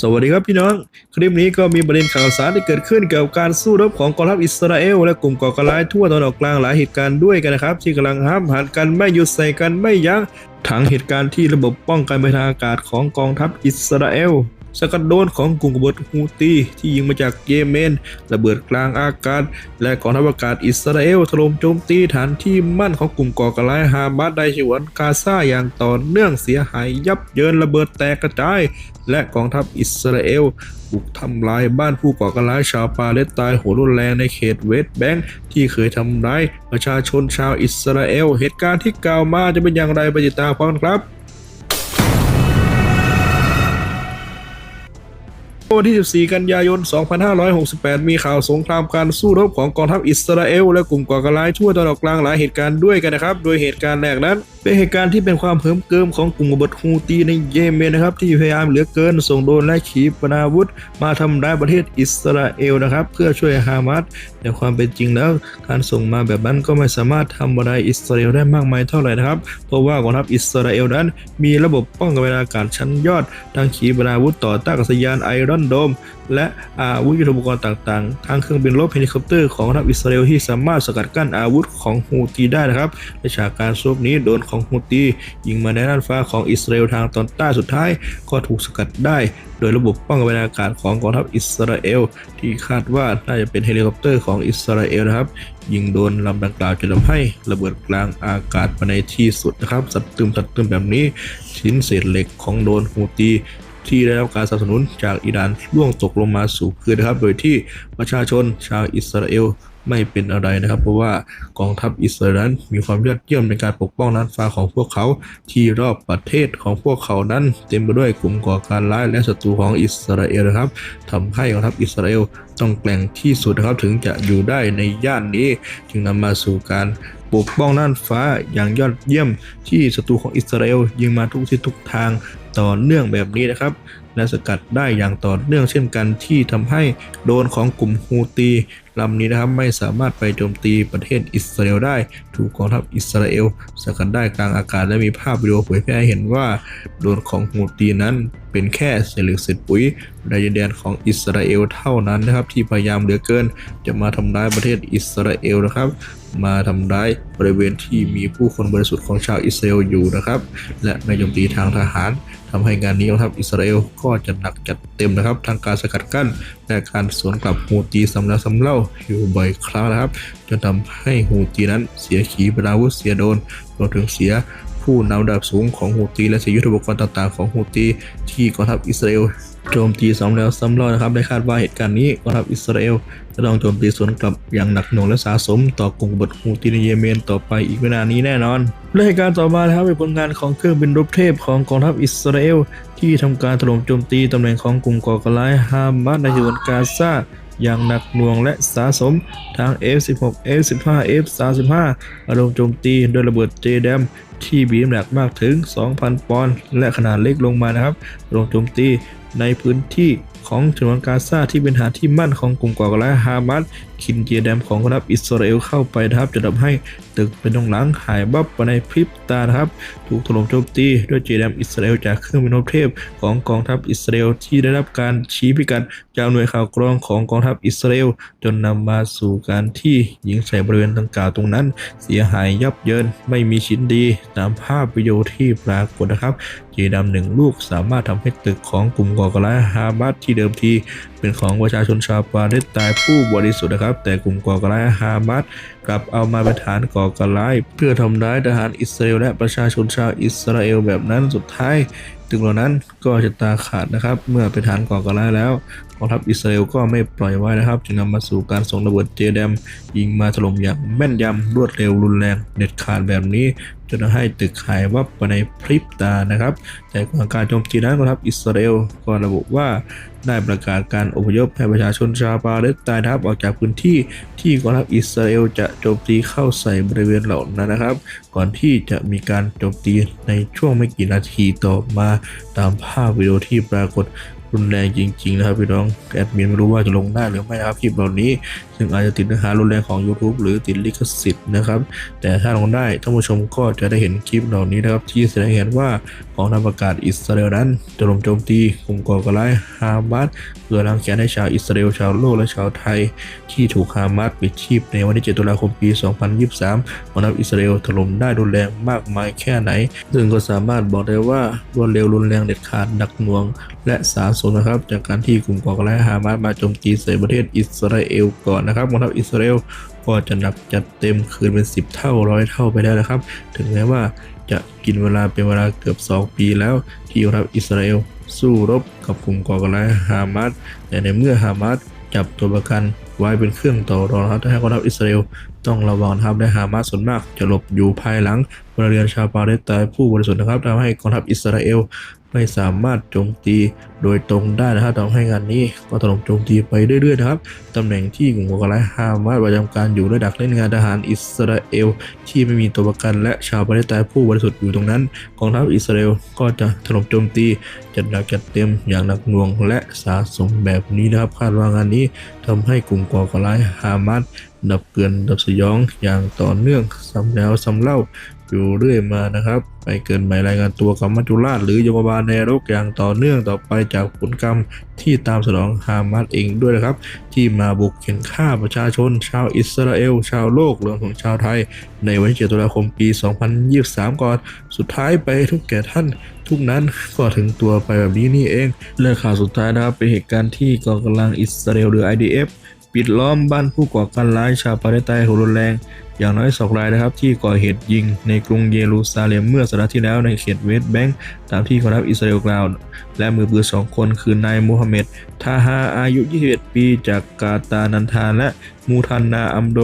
สวัสดีครับพี่น้อง คลิปนี้ก็มีประเด็นข่าวสารที่เกิดขึ้นเกี่ยวกับการสู้รบของกองทัพอิสราเอลและกลุ่มก่อการร้ายทั่วตะวันออกกลางหลายเหตุการณ์ด้วยกันนะครับ ที่กำลังห้ามหันกันไม่หยุดใส่กันไม่ยั้งทั้งเหตุการณ์ที่ระบบป้องกันภัยทางอากาศของกองทัพอิสราเอล สกัดโดนของกลุ่มกบฏฮูตีที่ยิงมาจากเยเมน ระเบิดกลางอากาศ และกองทัพอากาศอิสราเอลถล่มโจมตีฐานที่มั่นของกลุ่มก่อการร้ายฮามาสในฉวนกาซาอย่างต่อเนื่องเสียหายยับเยินระเบิดแตกกระจาย และกองทัพอิสราเอลบุกทำลายบ้านผู้ก่อการร้ายชาวปาเลสไตน์โหดรุนแรงในเขตเวสต์แบงค์ที่เคยทำร้ายประชาชนชาวอิสราเอล เหตุการณ์ที่กล่าวมาจะเป็นอย่างไรไปติดตามพร้อมกันครับ วันที่ 14 กันยายน 2568 มีข่าวสงครามการสู้รบของกองทัพอิสราเอล และกลุ่มก่อการร้ายทั่วตะวันออกกลางหลายเหตุการณ์ด้วยกันนะครับ โดยเหตุการณ์แรกนั้น เป็นเหตุการณ์ที่เป็นความเพิ่มเกิมของกลุ่มกบฏฮูตีในเยเมนนะครับ ที่พยายามเหลือเกินส่งโดรนและขีปนาวุธ มาทำร้ายประเทศอิสราเอลนะครับ เพื่อช่วยฮามาสแต่ความเป็นจริงแล้ว การส่งมาแบบนั้นก็ไม่สามารถทำอะไรอิสราเอลได้มากมายเท่าไหร่นะครับ เพราะว่ากองทัพอิสราเอลนั้น มีระบบป้องกันอากาศชั้นยอดทั้งขีปนาวุธต่อต้านอากาศยานไอรอนโดม และอาวุธยุทโธปกรณ์ต่างๆทั้งเครื่องบินรบเฮลิคอปเตอร์ของทัพอิสราเอลที่สามารถสกัดกั้นอาวุธของฮูตีได้นะครับและฉากการสู้รบนี้โดนของฮูตียิงมาในน่านฟ้าของอิสราเอลทางตอนใต้สุดท้าย ก็ถูกสกัดได้ โดยระบบป้องกันอากาศของกองทัพอิสราเอล ที่คาดว่าน่าจะเป็นเฮลิคอปเตอร์ของอิสราเอลนะครับยิงโดนลำดังกล่าวจนทำให้ระเบิดกลางอากาศมาในที่สุดนะครับ สัตว์ตึมสัตว์ตึมแบบนี้ชิ้นเศษเหล็กของโดนฮูตี ที่ได้รับการสนับสนุนจากอิหร่านร่วงตกลงมาสู่พื้นนะครับ โดยที่ประชาชนชาวอิสราเอลไม่เป็นอะไรนะครับ เพราะว่ากองทัพอิสราเอลมีความยอดเยี่ยมในการปกป้องน่านฟ้าของพวกเขา ที่รอบประเทศของพวกเขานั้น เต็มไปด้วยกลุ่มก่อการร้ายและศัตรูของอิสราเอลนะครับทำให้กองทัพอิสราเอลต้องแกร่งที่สุดนะครับถึงจะอยู่ได้ในย่านนี้ จึงนำมาสู่การปกป้องน่านฟ้าอย่างยอดเยี่ยมที่ศัตรูของอิสราเอลยิงมาทุกทิศทุกทาง ต่อเนื่องแบบนี้นะครับ และสกัดได้อย่างต่อเนื่องเช่นกันที่ทำให้โดนของกลุ่มฮูตีลำนี้นะครับไม่สามารถไปโจมตีประเทศอิสราเอลได้ ถูกกองทัพอิสราเอลสกัดได้กลางอากาศและมีภาพวิดีโอเผยแพร่เห็นว่าโดนของฮูตีนั้นเป็นแค่เศษเหล็กเศษปุ๋ยในดินแดนของอิสราเอลเท่านั้นนะครับ ที่พยายามเหลือเกิน จะมาทำร้ายประเทศอิสราเอลนะครับ มาทำร้ายบริเวณที่มีผู้คนบริสุทธิ์ของชาวอิสราเอลอยู่นะครับ และในโจมตีทางทหารทำให้งานนี้กองทัพอิสราเอลก็จะหนักจัดเต็มนะครับ ทางการสกัดกั้นและการสวนกลับฮูตีซ้ำล้วซ้ำเล่าอยู่บ่อยครั้งนะครับจนทำให้ฮูตีนั้นเสียขีปนาวุธเสียโดนรวมถึงเสียผู้นำระดับสูงของฮูตีและเสียยุทธปกรณ์ต่างๆของฮูตีที่กองทัพอิสราเอล โจมตีซ้ำแล้วซ้ำเล่านะครับได้คาดว่าเหตุการณ์นี้กองทัพอิสราเอลจะต้องโจมตีสวนกลับอย่างหนักหน่วงและสะสม ต่อกลุ่มกบฏฮูตีในเยเมนต่อไปอีกไม่นานนี้แน่นอนและเหตุการณ์ต่อมานะครับเป็นผลงานของเครื่องบินรบเทพของกองทัพอิสราเอลที่ทำการถล่มโจมตีตำแหน่งของกลุ่มก่อการร้ายฮามาสในฉนวนกาซาอย่างหนักหน่วงและสะสมทาง F16 F15 F35 อารมณ์โจมตีโดยระเบิดเจดม ที่บีน้ำหนักมากถึง 2,000 ปอนด์และขนาดเล็กลงมานะครับลงโจมตีในพื้นที่ของฉนวนกาซาที่เป็นฐานที่มั่นของกลุ่มก่อการร้ายฮามาสคินเจียแดมของกองทัพอิสราเอลเข้าไปนะครับจะทำให้ตึกเป็นตรงหลังหายบับไปในพริบตานะครับ ถูกถล่มโจมตีด้วยเจแดมอิสราเอลจากเครื่องบินรบเทพของกองทัพอิสราเอลที่ได้รับการชี้พิกัดจากหน่วยข่าวกรองของกองทัพอิสราเอลจนนำมาสู่การที่ยิงใส่บริเวณดังกล่าวตรงนั้น เสียหายยับเยินไม่มีชิ้นดี ตามภาพวิดีโอที่ปรากฏนะครับ เจดำหนึ่งลูกสามารถทำให้ตึกของกลุ่มก่อการร้ายฮามาสที่เดิมทีเป็นของประชาชนชาวปาเลสไตน์ผู้บริสุทธิ์นะครับ แต่กลุ่มก่อการร้ายฮามาสกลับเอามาเป็นฐานก่อการร้าย เพื่อทำร้ายทหารอิสราเอลและประชาชนชาวอิสราเอลแบบนั้นสุดท้ายตึกเหล่านั้นก็จะตาขาดนะครับ เมื่อเป็นฐานก่อการร้ายแล้ว กองทัพอิสราเอลก็ไม่ปล่อยไว้นะครับ จึงนำมาสู่การส่งระเบิดเจแดม ยิงมาถล่มอย่างแม่นยำรวดเร็วรุนแรงเด็ดขาดแบบนี้จนทำให้ตึกหายวับไปในพริบตานะครับ แต่ก่อนการโจมตีนั้นกองทัพอิสราเอลก็ระบุว่าได้ประกาศการอพยพให้ประชาชนชาวปาเลสไตน์นะครับออกจากพื้นที่ที่กองทัพอิสราเอลจะโจมตีเข้าใส่บริเวณเหล่านั้นนะครับ ก่อนที่จะมีการโจมตีในช่วงไม่กี่นาทีต่อมาตามภาพวิดีโอที่ปรากฏ รุนแรงจริง ๆ นะครับพี่น้องแอดมินไม่รู้ว่าจะลงได้หรือไม่นะครับคลิปเหล่านี้ ซึ่งอาจจะติดเนื้อหารุนแรงของ YouTube หรือติดลิขสิทธิ์นะครับ แต่ถ้าลงได้ท่านผู้ชมก็จะได้เห็นคลิปเหล่านี้นะครับ ที่แสดงเห็นว่ากองทัพอากาศอิสราเอลนั้นจะลงโจมตีกลุ่มก่อการร้ายฮามาสเพื่อล้างแค้นให้ชาวอิสราเอลชาวโลกและชาวไทย ที่ถูกฮามาสปิดชีพในวันที่ 7 ตุลาคมปี 2023กองทัพอิสราเอลถล่มได้รุนแรงมากมายแค่ไหน ซึ่งก็สามารถบอกได้ว่ารวดเร็วรุนแรงเด็ดขาดหนักหน่วง และสาสมนะครับ จากการที่กลุ่มก่อการร้ายฮามาสมาโจมตีใส่ประเทศอิสราเอลก่อนนะครับกองทัพอิสราเอลก็จะหนักจัดเต็มคืนเป็น 10 เท่าร้อยเท่าไปได้แล้วครับ ถึงแม้ว่าจะกินเวลาเป็นเวลาเกือบ 2 ปีแล้ว ที่กองทัพอิสราเอลสู้รบกับกลุ่มก่อการร้ายฮามาสแต่ในเมื่อฮามาสจับตัวประกันไว้เป็นเครื่องต่อรองนะครับให้กองทัพอิสราเอลต้องระวังนะครับและฮามาสส่วนมากจะหลบอยู่ภายหลังพลเรือนชาวปาเลสไตน์ผู้บริสุทธิ์นะครับทำให้กองทัพอิสราเอล ไม่สามารถโจมตีโดยตรงได้นะครับทำให้งานนี้ก็ถล่มโจมตีไปเรื่อยๆนะครับตำแหน่งที่กลุ่มก่อการร้ายฮามาสประจำการอยู่และดักเล่นงานทหารอิสราเอล ที่ไม่มีตัวประกันและชาวปาเลสไตน์ผู้บริสุทธิ์อยู่ตรงนั้นกองทัพอิสราเอลก็จะถล่มโจมตีจัดหนักจัดเต็มอย่างหนักหน่วงและสาสมแบบนี้นะครับคาดว่างานนี้ทำให้กลุ่มก่อการร้ายฮามาสดับเกลือนดับสยองอย่างต่อเนื่องซ้ำแล้วซ้ำเล่า อยู่เรื่อยมานะครับไปเกินหมายรายงานตัวกับมัจจุราชหรือยมบาลในนรกอย่างต่อเนื่องต่อไปจากผลกรรมที่ตามสนองฮามาสเองด้วยนะครับ ที่มาบุกเข็นฆ่าประชาชน ชาวอิสราเอล ชาวโลกรวมถึงชาวไทย ในวันที่7ตุลาคมปี 2023 ก่อน สุดท้ายไปทุกแก่ท่านทุกนั้นก็ถึงตัวไปแบบนี้นี่เองเรื่องข่าวสุดท้ายนะครับเป็นเหตุการณ์ที่กองกำลังอิสราเอลหรือ IDF ปิดล้อมบ้านผู้ก่อการร้ายชาวปาเลสไตน์โหรุนแรง อย่างน้อยสองรายนะครับ ที่ก่อเหตุยิงในกรุงเยรูซาเล็มเมื่อสัปดาห์ที่แล้วในเขตเวสต์แบงก์ตามที่กองทัพอิสราเอลกล่าวและมือปืนสองคนคือนายมูฮัมเหม็ดทาฮาอายุ 21 ปีจากกาตานันทานและมูทันนาอัมโด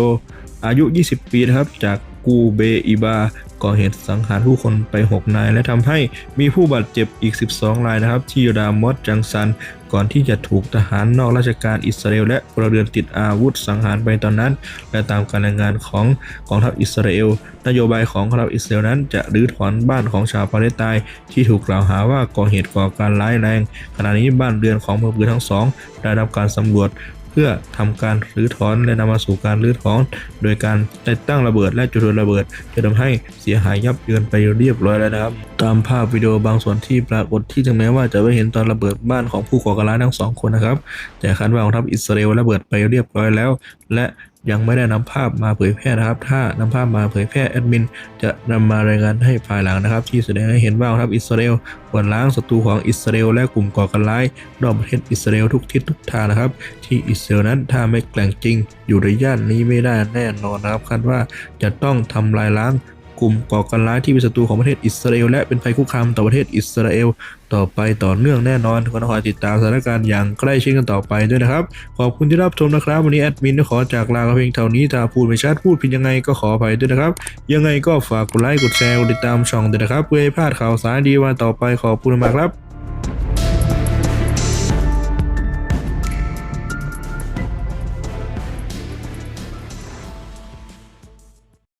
อายุ 20 ปีนะครับจากกูเบอิบาก่อเหตุสังหารผู้คนไป 6 นาย และทำให้มีผู้บาดเจ็บอีก 12 รายนะครับ ที่รามอสจังซัน ก่อนที่จะถูกทหารนอกราชการอิสราเอลและพลเรือนติดอาวุธสังหารไปตอนนั้น และตามการรายงานของกองทัพอิสราเอล นโยบายของกองทัพอิสราเอลนั้นจะรื้อถอนบ้านของชาวปาเลสไตน์ที่ถูกกล่าวหาว่าก่อเหตุก่อการร้ายแรง ขณะนี้บ้านเรือนของมือปืนทั้งสองได้รับการสำรวจ พื่อทำการรื้อถอนและนำมาสู่การรื้อถอน โดยการติดตั้งระเบิดและจุดระเบิด จะทำให้เสียหายยับเยินไปเรียบร้อยแล้วนะครับ ตามภาพวิดีโอบางส่วนที่ปรากฏที่ถึงแม้ว่าจะไม่เห็นตอนระเบิดบ้านของผู้ก่อการร้ายทั้งสองคนนะครับ แต่คาดว่ากองทัพอิสราเอลระเบิดไปเรียบร้อยแล้ว และ ยังไม่ได้นำภาพมาเผยแพร่นะครับ ถ้านำภาพมาเผยแพร่แอดมินจะนำมารายงานให้ภายหลังนะครับ ที่แสดงให้เห็นว่าครับอิสราเอลกวาดล้างศัตรูของอิสราเอลและกลุ่มก่อการร้ายรอบประเทศอิสราเอลทุกทิศทุกทางนะครับ ที่อิสราเอลนั้นถ้าไม่แกล่งจริง อยู่ในย่านนี้ไม่ได้แน่นอนนะครับคาดว่าจะต้องทำลายล้าง กลุ่มก่อการร้ายที่เป็นศัตรูของประเทศอิสราเอลและเป็นภัยคุกคามต่อประเทศอิสราเอล ต่อไปต่อเนื่องแน่นอนก็ต้องคอยติดตามสถานการณ์อย่างใกล้ชิดกันต่อไปด้วยนะครับ ขอบคุณที่รับชมนะครับ วันนี้แอดมินขอจากลาเพียงเท่านี้ถ้าพูดไม่ชัดพูดผิดยังไงก็ขออภัยด้วยนะครับ ยังไงก็ฝากกดไลค์กดแชร์กดติดตามช่องด้วยนะครับเพื่อให้พลาดข่าวสารดีวันต่อไปขอบคุณมากครับ